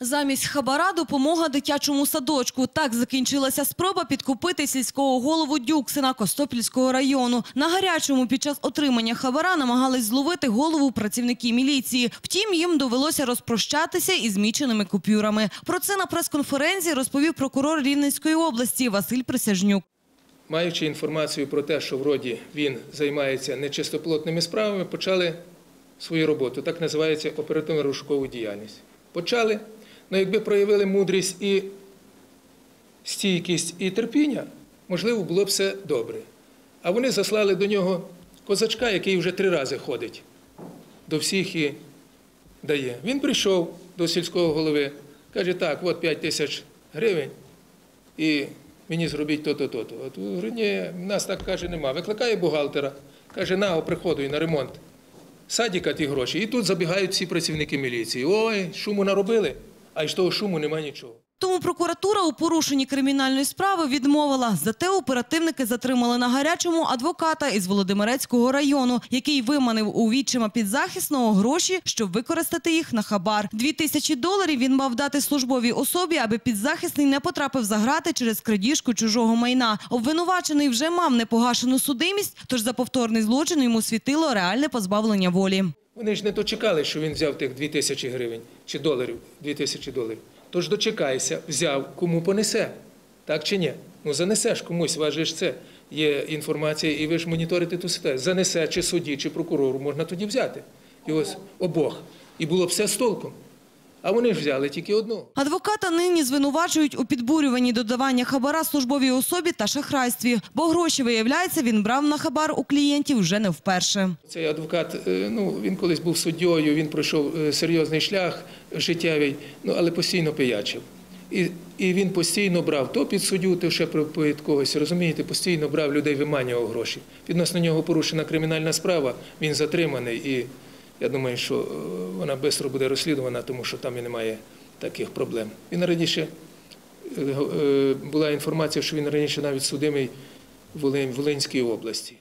Замість хабара допомога дитячому садочку. Так закінчилася спроба підкупити сільського голову Дюксина Костопільського району. На гарячому під час отримання хабара намагались зловити голову працівники міліції. Втім, їм довелося розпрощатися із міченими купюрами. Про це на прес-конференції розповів прокурор Рівненської області Василь Присяжнюк. Маючи інформацію про те, що вроді він займається нечистоплотними справами, почали свою роботу. Так називається оперативно-розшукову діяльність. Почали, ну якби проявили мудрість і стійкість і терпіння, можливо, було б все добре. А вони заслали до нього козачка, який вже три рази ходить до всіх і дає. Він прийшов до сільського голови, каже, так, от 5 тисяч гривень, і мені зробіть то-то, то-то. От говорю, ні, в нас так каже, нема. Викликає бухгалтера, каже, на, приходуй на ремонт. Садіка ті гроші. І тут забігають всі працівники міліції. Ой, шуму наробили, а із того шуму нема нічого. Тому прокуратура у порушенні кримінальної справи відмовила. Зате оперативники затримали на гарячому адвоката із Володимирецького району, який виманив у відчима підзахисного гроші, щоб використати їх на хабар. Дві тисячі доларів він мав дати службовій особі, аби підзахисний не потрапив за грати через крадіжку чужого майна. Обвинувачений вже мав непогашену судимість, тож за повторний злочин йому світило реальне позбавлення волі. Вони ж не дочекали, що він взяв тих 2 тисячі гривень чи доларів, 2 тисячі доларів. Тож дочекайся, взяв, кому понесе. Так чи ні? Ну занесеш комусь, ж це є інформація, і ви ж моніторите ту ситуацію. Занесе чи судді, чи прокурору, можна тоді взяти. І ось обох. І було б все з толком. А вони ж взяли тільки одного. Адвоката нині звинувачують у підбурюванні додавання хабара службовій особі та шахрайстві. Бо гроші, виявляється, він брав на хабар у клієнтів вже не вперше. Цей адвокат, е, ну він колись був суддєю, він пройшов е, серйозний шлях життєвий, ну але постійно пиячив. І, і він постійно брав то під суддю, то ще під когось, розумієте, постійно брав людей, виманював гроші. Відносно нього порушена кримінальна справа, він затриманий, і я думаю, що е, вона швидко буде розслідувана, тому що там і немає таких проблем. Він раніше е, е, була інформація, що він раніше навіть судимий в Волинській області.